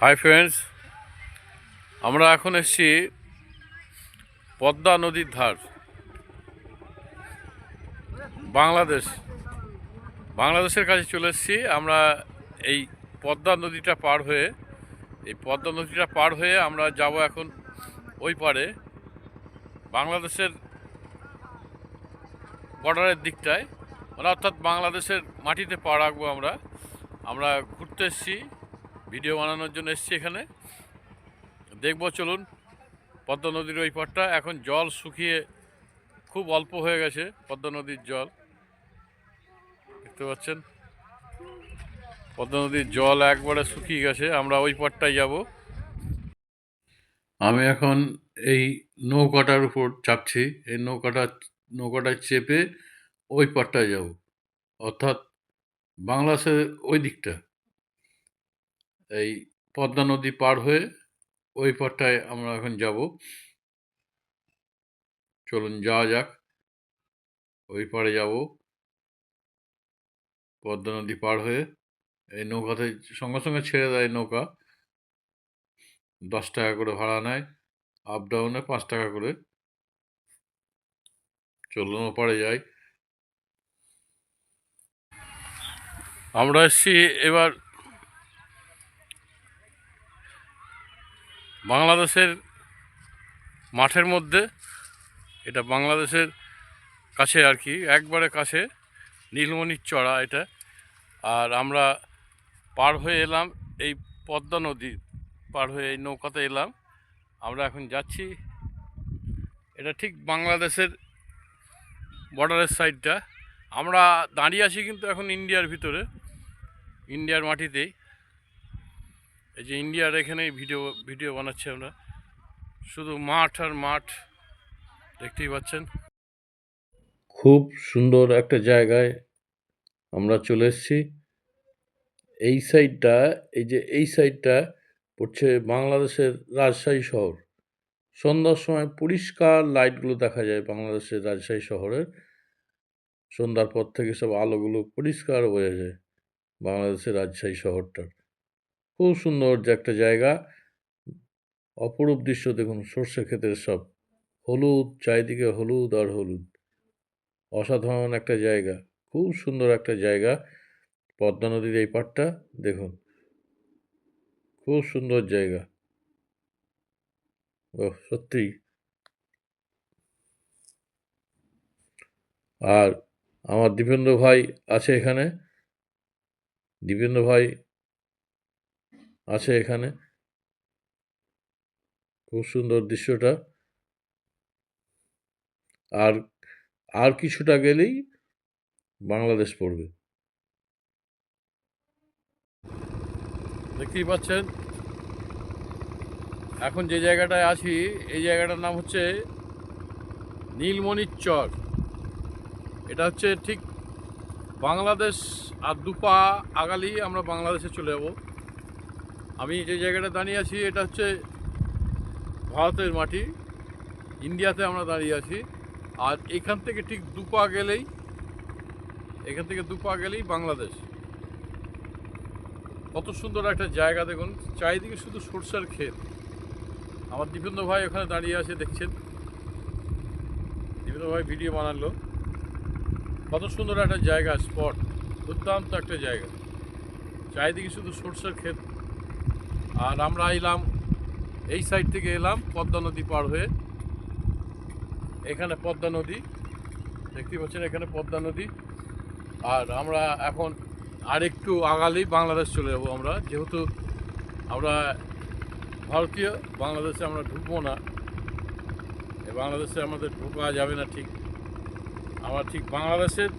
Hi friends আমরা এখন এসেছি পদ্মা নদীর ধার। বাংলাদেশ। বাংলাদেশের কাছে চলে এসেছি। আমরা এই পদ্মা নদীটা পার হয়ে, এই পদ্মা নদীটা পার হয়ে আমরা যাব এখন ওই পারে, বাংলাদেশের বর্ডারের দিকটায়। মানে অর্থাৎ বাংলাদেশের মাটিতে পা রাখব আমরা। আমরা ঘুরতে এসেছি। ভিডিও বানানোর জন্য এসেছি এখানে। দেখব, চলুন। পদ্মা নদীর ওই পারটা এখন জল শুকিয়ে খুব অল্প হয়ে গেছে, পদ্মা নদীর জল। দেখতে পাচ্ছেন? পদ্মা নদীর জল একবারে শুকিয়ে গেছে। আমরা ওই পারটায় যাব। আমি এখন এই নৌকাটার উপর চাপছি। এই নৌকাটা নৌকাটায় চেপে ওই পারটায় যাব। অর্থাৎ বাংলাদেশের ওই দিকটা। এই পদ্মা নদী পার হয়ে ওই পারটায় আমরা এখন যাব। চলুন যাওয়া যাক। ওই পারে যাব। পদ্মা নদী পার হয়ে এই নৌকাতে সঙ্গে সঙ্গে ছেড়ে দেয় নৌকা। দশ টাকা করে ভাড়া নেয়। আপ ডাউনে পাঁচ টাকা করে। চলুন ওপারে যাই। আমরা এসছি এবার বাংলাদেশের মাঠের মধ্যে, এটা বাংলাদেশের কাছে আর কি, একবারে কাছে, নীলমণির চড়া এটা। আর আমরা পার হয়ে এলাম এই পদ্মা নদী, পার হয়ে এই নৌকাতে এলাম। আমরা এখন যাচ্ছি, এটা ঠিক বাংলাদেশের বর্ডারের সাইডটা। আমরা দাঁড়িয়ে আছি কিন্তু এখন ইন্ডিয়ার ভিতরে, ইন্ডিয়ার মাটিতেই। এই যে ইন্ডিয়ার এখানেই ভিডিও ভিডিও বানাচ্ছি আমরা। শুধু মাঠ আর মাঠ দেখতেই পাচ্ছেন। খুব সুন্দর একটা জায়গায় আমরা চলে এসেছি। এই সাইডটা, এই যে এই সাইডটা পড়ছে বাংলাদেশের রাজশাহী শহর। সন্ধ্যার সময় পরিষ্কার লাইটগুলো দেখা যায় বাংলাদেশের রাজশাহী শহরের। সন্ধ্যার পর থেকে সব আলোগুলো পরিষ্কার বোঝা যায় বাংলাদেশের রাজশাহী শহরটার। খুব সুন্দর যে একটা জায়গা। অপরূপ দৃশ্য দেখুন, সর্ষে ক্ষেতের সব। হলুদ, চারিদিকে হলুদ আর হলুদ। অসাধারণ একটা জায়গা, খুব সুন্দর একটা জায়গা। পদ্মা নদীর এই পাড়টা দেখুন। খুব সুন্দর জায়গা। ও সত্যি। আর আমার দীপেন্দ্র ভাই আছে এখানে। দীপেন্দ্র ভাই আছে এখানে। খুব সুন্দর দৃশ্যটা। আর আর কিছুটা গেলেই বাংলাদেশ পড়বে। দেখতেই পাচ্ছেন? এখন যে জায়গাটায় আছি, এই জায়গাটার নাম হচ্ছে নীলমণির চর এটা হচ্ছে ঠিক বাংলাদেশ আর দুপা আগালি আমরা বাংলাদেশে চলে যাব। আমি যে জায়গাটা দাঁড়িয়ে আছি, এটা হচ্ছে ভারতের মাটি। ইন্ডিয়াতে আমরা দাঁড়িয়ে আছি। আর এখান থেকে ঠিক দুপা গেলেই, এখান থেকে দুপা গেলেই বাংলাদেশ। কত সুন্দর একটা জায়গা দেখুন। চারিদিকে শুধু সরষের ক্ষেত। আমার দীপেন্দ্র ভাই ওখানে দাঁড়িয়ে আছে, দেখছেন? দীপেন্দ্র ভাই ভিডিও বানালো। কত সুন্দর একটা জায়গা, স্পট। দুর্দান্ত একটা জায়গা। চারিদিকে শুধু সরষের ক্ষেত। আর আমরা এলাম, এই সাইড থেকে এলাম পদ্মা নদী পার হয়ে। এখানে পদ্মা নদী, দেখতে পাচ্ছেন এখানে পদ্মা নদী। আর আমরা এখন আর একটু আগালেই বাংলাদেশ চলে যাব আমরা। যেহেতু আমরা ভারতীয়, বাংলাদেশে আমরা ঢুকবো না। বাংলাদেশে আমাদের ঢোকা যাবে না ঠিক। আমরা ঠিক বাংলাদেশের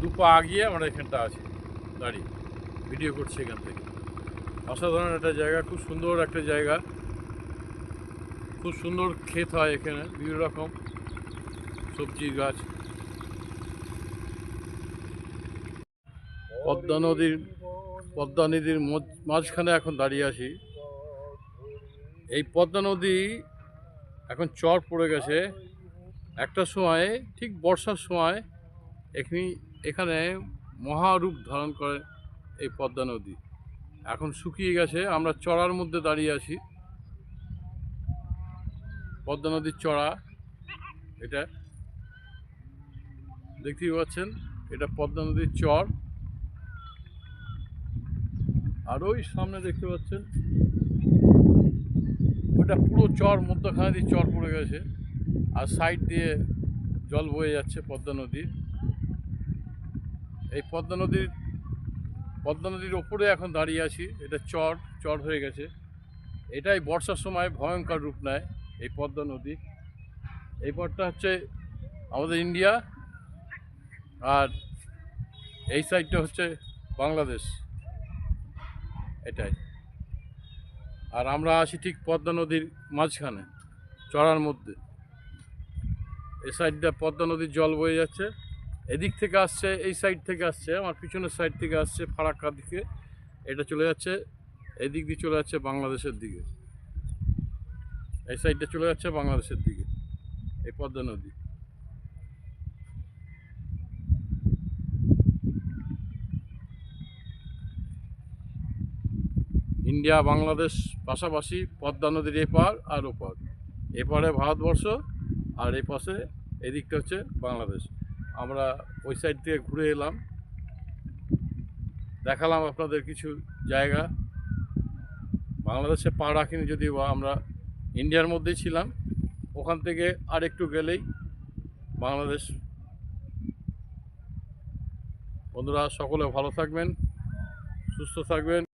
দু পা আগিয়ে আমরা এখানটা আছি। দাঁড়িয়ে ভিডিও করছি এখান থেকে। অসাধারণ একটা জায়গা, খুব সুন্দর একটা জায়গা। খুব সুন্দর ক্ষেত হয় এখানে, বিভিন্ন রকম সবজির গাছ। পদ্মা নদীর পদ্মা নদীর মাঝখানে এখন দাঁড়িয়ে আছি। এই পদ্মা নদী এখন চর পড়ে গেছে। একটা সময়, ঠিক বর্ষার সময়, এখানে এখানে মহারূপ ধারণ করে এই পদ্মা নদী। এখন শুকিয়ে গেছে, আমরা চড়ার মধ্যে দাঁড়িয়ে আছি। পদ্মা নদীর চড়া, এটা। দেখতেই পাচ্ছেন, এটা পদ্মা নদীর চর। আর ওই সামনে দেখতে পাচ্ছেন, ওটা পুরো চর, মধ্যখানে দিয়ে চর পড়ে গেছে। আর সাইড দিয়ে জল বয়ে যাচ্ছে পদ্মা নদীর। এই পদ্মা নদীর পদ্মা নদীর ওপরে এখন দাঁড়িয়ে আছি। এটা চর চর হয়ে গেছে। এটাই বর্ষার সময় ভয়ঙ্কর রূপ নেয় এই পদ্মা নদী। এই পথটা হচ্ছে আমাদের ইন্ডিয়া আর এই সাইডটা হচ্ছে বাংলাদেশ। এটাই। আর আমরা আসি ঠিক পদ্মা নদীর মাঝখানে, চড়ার মধ্যে। এ সাইডটা পদ্মা নদীর জল বয়ে যাচ্ছে। এদিক থেকে আসছে, এই সাইড থেকে আসছে, আমার পিছনের সাইড থেকে আসছে ফারাক্কার দিকে। এটা চলে যাচ্ছে, এদিক দিয়ে চলে যাচ্ছে বাংলাদেশের দিকে। এই সাইডটা চলে যাচ্ছে বাংলাদেশের দিকে, এই পদ্মা নদী। ইন্ডিয়া, বাংলাদেশ পাশাপাশি পদ্মা নদীর এপার আর ওপার এপারে ভারতবর্ষ, আর এই পাশে এদিকটা হচ্ছে বাংলাদেশ। আমরা ওই সাইড থেকে ঘুরে এলাম। দেখালাম আপনাদের কিছু জায়গা। বাংলাদেশে পা রাখিনি যদি আমরা ইন্ডিয়ার মধ্যেই ছিলাম। ওখান থেকে আর একটু গেলেই বাংলাদেশ। বন্ধুরা, সকলে ভালো থাকবেন, সুস্থ থাকবেন।